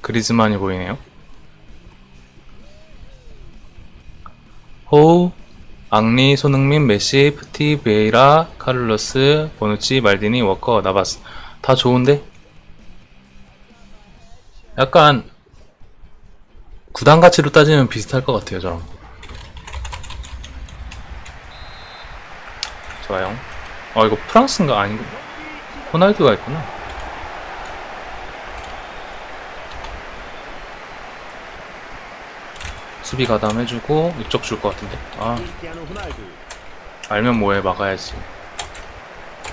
그리즈만이 보이네요. 호우, 앙리, 손흥민, 메시, 푸티, 베이라, 카를로스, 보누치, 말디니, 워커, 나바스. 다 좋은데? 약간 구단 가치로 따지면 비슷할 것 같아요, 저랑. 좋아요. 어, 이거 프랑스인가? 아니고. 호날두가 있구나. 수비 가담해주고, 이쪽 줄 것 같은데. 아, 알면 뭐해, 막아야지.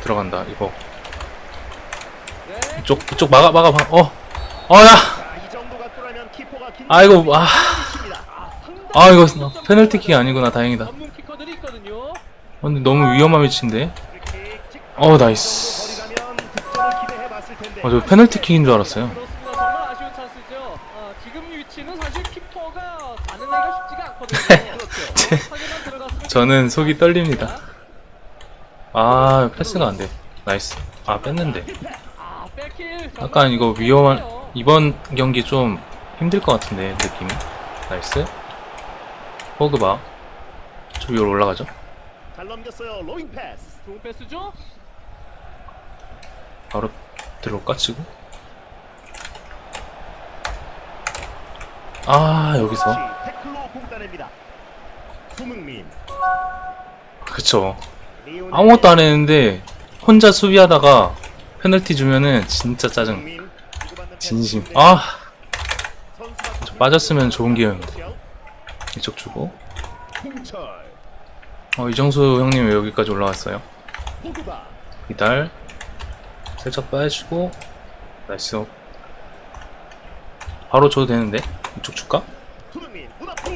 들어간다, 이거. 네. 이쪽, 이쪽 막아, 막아, 막아. 어! 어, 야! 자, 이 정도가 뚫으면 키퍼가 긴 아이고, 아. 아, 이거 페널티킥이 아니구나, 다행이다. 근데 너무 위험한 위치인데? 어, 나이스. 거리 가면 득점을 기대해 봤을 텐데. 어, 저 페널티킥인 줄 알았어요. 제- 하지만 들어갔으면 저는 속이 떨립니다. 아, 패스가 안 돼. 나이스. 아, 뺐는데. 아, 약간 이거 위험한. 이번 경기 좀 힘들 것 같은데, 느낌이. 나이스. 호그바. 저 위로 올라가죠. 잘 넘겼어요. 로잉 패스. 좋은 패스죠? 바로 들어올까, 치고? 아, 여기서. 태클로 공 따냅니다. 손흥민. 그쵸. 아무것도 안 했는데, 혼자 수비하다가 페널티 주면은 진짜 짜증. 진심. 아, 저 빠졌으면 좋은 기회였는데. 이쪽 주고. 어, 이정수 형님 왜 여기까지 올라왔어요? 이달. 살짝 빠지고. 나이스. 바로 줘도 되는데? 이쪽 줄까?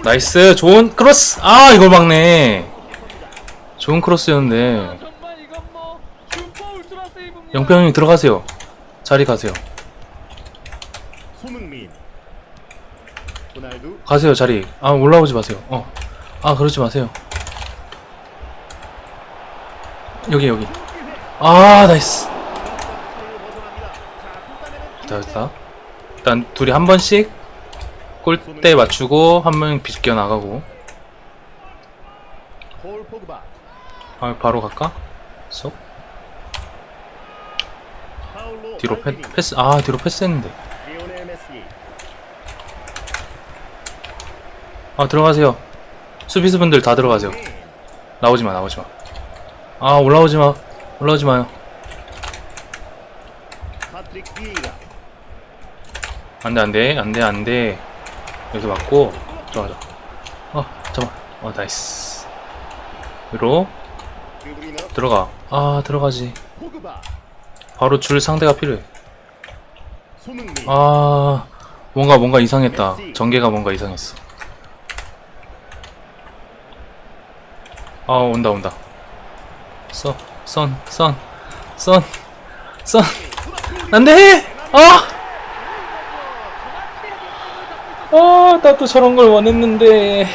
나이스. 좋은 크로스! 아, 이걸 막네. 좋은 크로스였는데. 아, 정말 이건 뭐 슈퍼 울트라 세이브입니다. 영표 형님 들어가세요. 자리 가세요. 가세요, 자리. 아, 올라오지 마세요. 어. 아, 그러지 마세요. 여기, 여기. 아, 나이스. 됐다. 일단 둘이 한 번씩 골대 맞추고 한 명 비껴 나가고. 아, 바로 갈까? 쏙. 뒤로 패. 패스, 아, 뒤로 패스했는데. 아, 들어가세요. 수비수분들 다 들어가세요. 나오지 마, 나오지 마. 아, 올라오지 마. 올라오지 마요. 파트릭 비에이라. 안 돼, 안 돼, 안 돼, 안 돼. 여기서 맞고, 좋아, 좋아. 어, 잠깐. 어, 나이스. 위로, 들어가. 아, 들어가지. 바로 줄 상대가 필요해. 아, 뭔가, 뭔가 이상했다. 전개가 뭔가 이상했어. 아, 온다, 온다. 써, 선, 선, 선, 선. 안 돼! 아! 아, 나도 저런 걸 원했는데.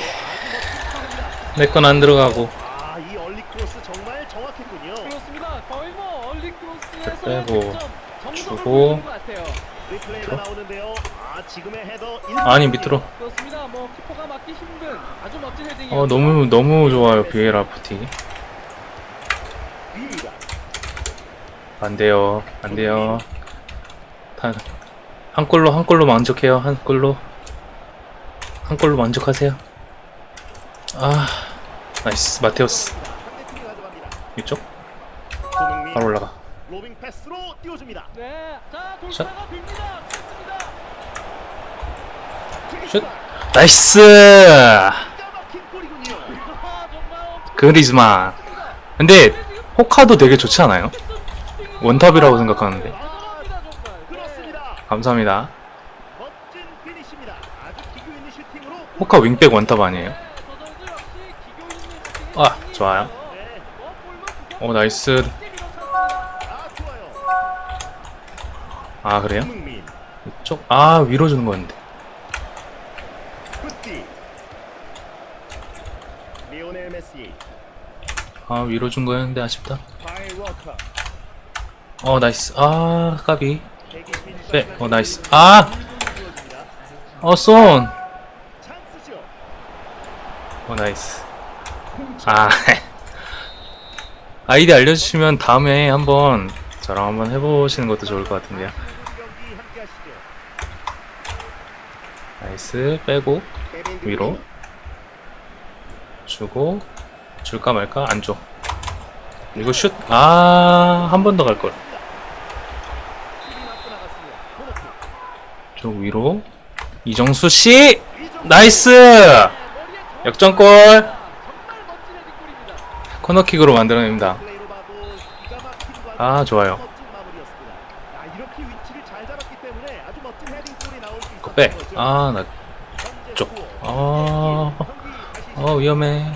내 건 안 들어가고. 아, 이 얼리 크로스 정말 정확했군요. 그렇습니다. 거의 뭐 얼리 크로스에서 빼고, 점, 주고. 보여준 것 같아요. 리플레이가 나오는데요. 아, 지금의 헤더 아니, 밑으로. 그렇습니다. 뭐 키퍼가 막기 힘든 아주 멋진 헤딩이에요. 어, 너무, 너무 좋아요, 비에라 푸티. 안 돼요. 안 돼요. 다, 한 골로, 한 골로 만족해요. 한 골로. 한 골로 만족하세요. 아, 나이스. 마테오스. 이쪽? 바로 올라가. 로빙 패스로 띄워줍니다. 네, 자 돌파가 빕니다. 슛. 나이스! 그리즈만. 근데, 호카도 되게 좋지 않아요? 원탑이라고 생각하는데. 감사합니다. 멋진 피니시입니다. 아주 기교 있는 슈팅으로 호카 윙백 원탑 아니에요? 네, 아, 좋아요. 네. 오, 나이스. 아, 그래요? 이쪽? 아, 위로 주는 메시. 아, 위로 준 거였는데 아쉽다. 어, 나이스. 아, 까비. 120인 빼. 어, 나이스. 아! 어, 쏜! 나이스. 아, 아이디 알려주시면 다음에 한번 저랑 한번 해보시는 것도 좋을 것 같은데요. 나이스. 빼고, 위로. 주고, 줄까 말까? 안 줘. 이거 슛! 아, 한 번 더 갈걸. 쪽 위로. 이정수 씨! 나이스! 역전골! 코너킥으로 만들어냅니다. 아, 좋아요. 멋진 마무리였습니다. 아, 이렇게 위치를 잘 잡았기 때문에 아주 멋진 헤딩골이 나올 수 있었던 빼. 거죠. 아, 나, 현재 쪽. 다시 어, 위험해.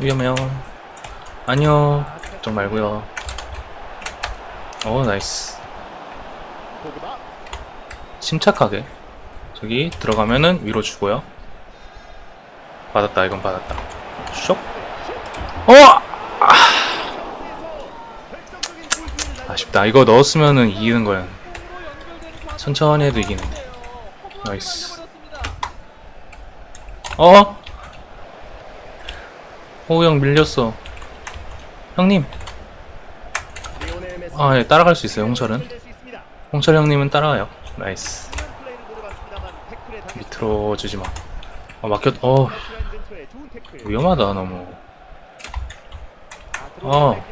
위험해요. 아니요. 좀 말고요. 어, 나이스. 침착하게. 저기 들어가면은 위로 주고요. 받았다. 이건 받았다. 쇽. 어! 날려- 아쉽다. 이거 넣었으면은 이기는 거야. 천천히 해도 이기는데. 나이스. 어? 호우 형 밀렸어. 형님. 리오넬 메시. 아, 예, 따라갈 수 있어요, 홍철은. 홍철 형님은 따라와요. 나이스. 밑으로 주지 마. 어, 막혔, 어, 위험하다, 너무. 아, 어. 아,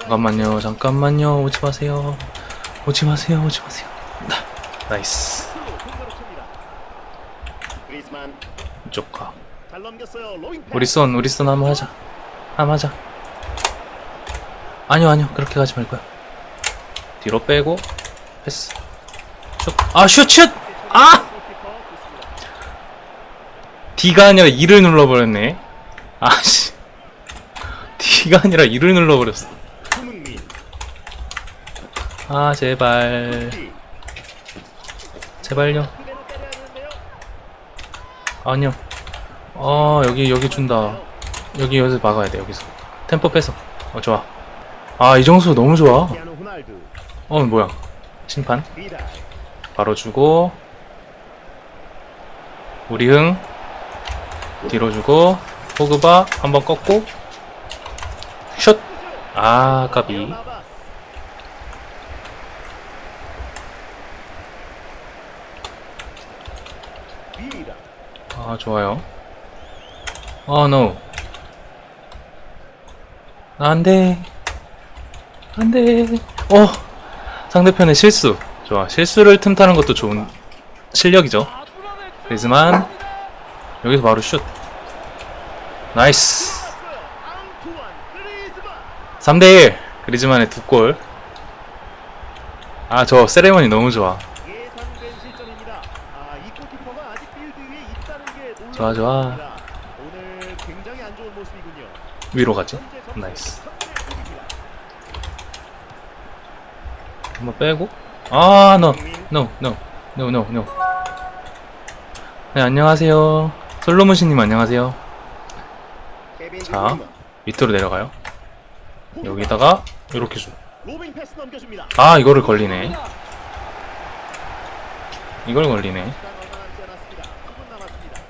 잠깐만요, 잠깐만요. 오지 마세요. 오지 마세요, 오지 마세요. 나, 나이스. 이쪽 가. 우리 쏜, 우리 쏜 한번 하자. 한번 하자. 아니요, 아니요. 그렇게 가지 말고요. 뒤로 빼고, 패스. 슛. 아, 슛, 슛! 아! D가 아니라 E를 눌러버렸네. 아씨. D가 아니라 E를 눌러버렸어. 손흥민. 아, 제발. 키. 제발요. 아니요. 어, 여기, 여기 준다. 여기, 여기서 막아야 돼, 여기서. 템포 뺏어. 어, 좋아. 아, 이 정수 너무 좋아. 어, 뭐야. 심판. 바로 주고. 우리 흥. 뒤로 주고. 포그바. 한번 꺾고. 슛. 아, 까비. 아, 좋아요. 어, 노. 안 돼. 안 돼. 어! 상대편의 실수. 좋아. 실수를 틈타는 것도 좋은 실력이죠. 아, 그리즈만. 여기서 바로 슛. 나이스. 왔어요. 앙투안 그리즈만. 3대1. 그리즈만의 두 골. 아, 저 세레머니 너무 좋아. 좋아, 좋아. 위로 점수 나이스. 3대 0입니다. 한번 빼고. 아, no. 네, 안녕하세요. 솔로몬씨님 안녕하세요. 자. 밑으로 내려가요. 여기다가 이렇게 줘. 아 이거를 걸리네. 이걸 걸리네. 시간 얼마 남지 않았습니다. 3분 남았습니다.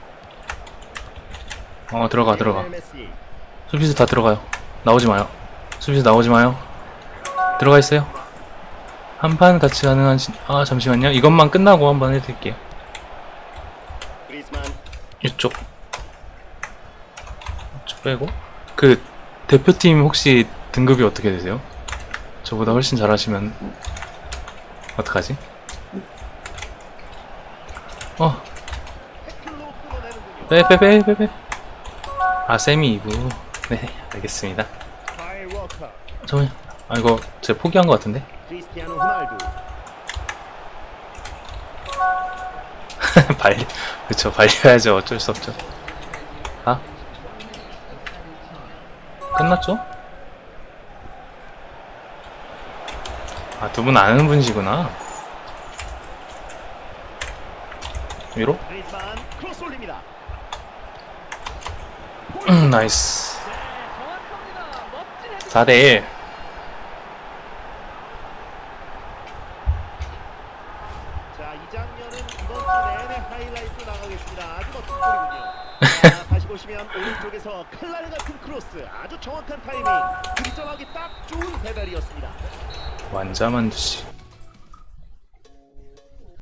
어 들어가 들어가. 수비수 다 들어가요. 나오지 마요. 수비수 나오지 마요. 들어가 있어요. 한 판 같이 가능한 시... 아 잠시만요. 이것만 끝나고 한번 해드릴게요. 이쪽. 이쪽 빼고. 그 대표팀 혹시 등급이 어떻게 되세요? 저보다 훨씬 잘하시면 어떡하지? 어 태클로 끊어내는군요. 빼, 빼, 빼, 빼, 빼. 아, 세미 2부. 네, 알겠습니다. 잠깐만요. 아, 이거 제가 포기한 것 같은데? 발, 그쵸, 발려야죠. 어쩔 수 없죠. 아? 끝났죠? 아, 두 분 아는 분이시구나. 위로? 음, 나이스. 네, 정확합니다. 멋진 헤딩. 4대1. 이 장면은 이번 주 내내 하이라이트로 나가겠습니다. 아주 멋진 골이군요. 자, 다시 보시면 오른쪽에서 칼날 같은 크로스, 아주 정확한 타이밍, 득점하기 딱 좋은 배달이었습니다. 완자만두씨